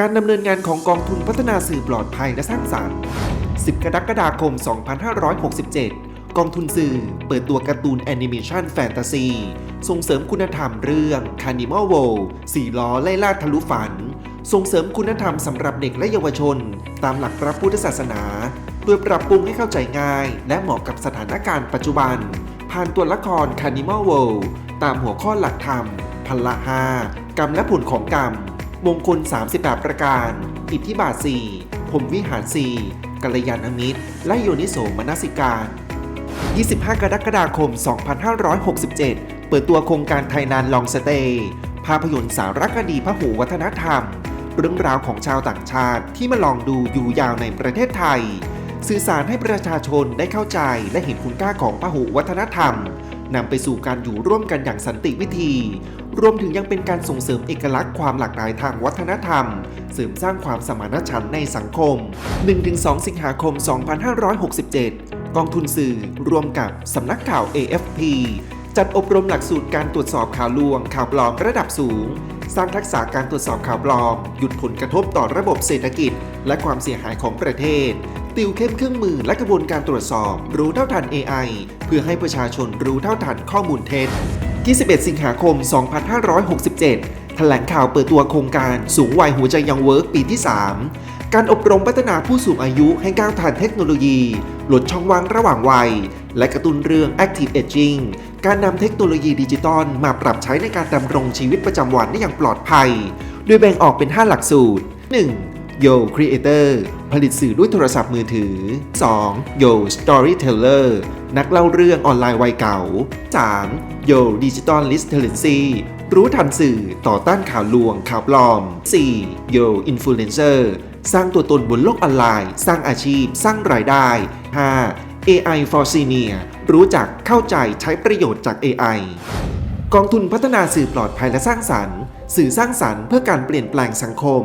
การดำเนินงานของกองทุนพัฒนาสื่อปลอดภัยและสร้างสรรค์ 10 กรกฎาคม 2567 กองทุนสื่อเปิดตัวการ์ตูนแอนิเมชันแฟนตาซีส่งเสริมคุณธรรมเรื่อง Carnival World สี่ล้อไล่ล่าทะลุฝัน ส่งเสริมคุณธรรมสำหรับเด็กและเยาวชน ตามหลักพระพุทธศาสนา โดยปรับปรุงให้เข้าใจง่าย และเหมาะกับสถานการณ์ปัจจุบัน ผ่านตัวละคร Carnival World ตามหัวข้อหลักธรรมพละหากรรมและผลของกรรม มงคล 38 ประการ อิทธิบาท4พรมวิหาร 4 กัลยาณมิตร และโยนิโสมนสิการ 25 กรกฎาคม 2567 เปิดตัวโครงการไทยนานลองสเตย์ภาพยนตร์สารคดีพหูวัฒนธรรม เรื่องราวของชาวต่างชาติที่มาลองดูอยู่ยาวในประเทศไทย สื่อสารให้ประชาชนได้เข้าใจและเห็นคุณค่าของพหูวัฒนธรรมนำไปสู่การอยู่ร่วมกันอย่างสันติวิธี รวมถึงยังเป็นการส่งเสริมเอกลักษณ์ความหลากหลายทางวัฒนธรรม เสริมสร้างความสมานฉันท์ในสังคม 1-2 สิงหาคม 2567 กองทุนสื่อร่วมกับสำนักข่าว AFP จัดอบรมหลักสูตรการตรวจสอบข่าวลวง ข่าวปลอมระดับสูง สร้างทักษะการตรวจสอบข่าวปลอม หยุดผลกระทบต่อระบบเศรษฐกิจ และความเสียหายของประเทศ ติวเข้มเครื่องมือและกระบวนการตรวจสอบ รู้เท่าทัน AI เพื่อให้ประชาชนรู้เท่าทันข้อมูลเท็จ 21 สิงหาคม 2567 แถลงข่าวเปิดตัวโครงการสูงวัยหัวใจยังเวิร์กปีที่ 3 การอบรมพัฒนาผู้สูงอายุให้ก้าวทันเทคโนโลยี ลดช่องว่างระหว่างวัย และกระตุ้นเรื่อง Active Aging การนำเทคโนโลยีดิจิตอลมาปรับใช้ในการดำรงชีวิตประจำวันได้อย่างปลอดภัย โดยแบ่งออกเป็น 5 หลักสูตร 1. Yo Creator ผลิตสื่อด้วยโทรศัพท์มือถือ 2. Yo Storyteller นักเล่าเรื่องออนไลน์วัยเก่า 3. Yo Digital Literacy รู้ทันสื่อต่อต้านข่าวลวงข่าวปลอม 4. Yo Influencer สร้างตัวตนบนโลกออนไลน์ สร้างอาชีพ สร้างรายได้ 5. AI for Senior รู้จักเข้าใจใช้ประโยชน์จาก AI กองทุนพัฒนาสื่อปลอดภัยและสร้างสรรค์ สื่อสร้างสรรค์เพื่อการเปลี่ยนแปลงสังคม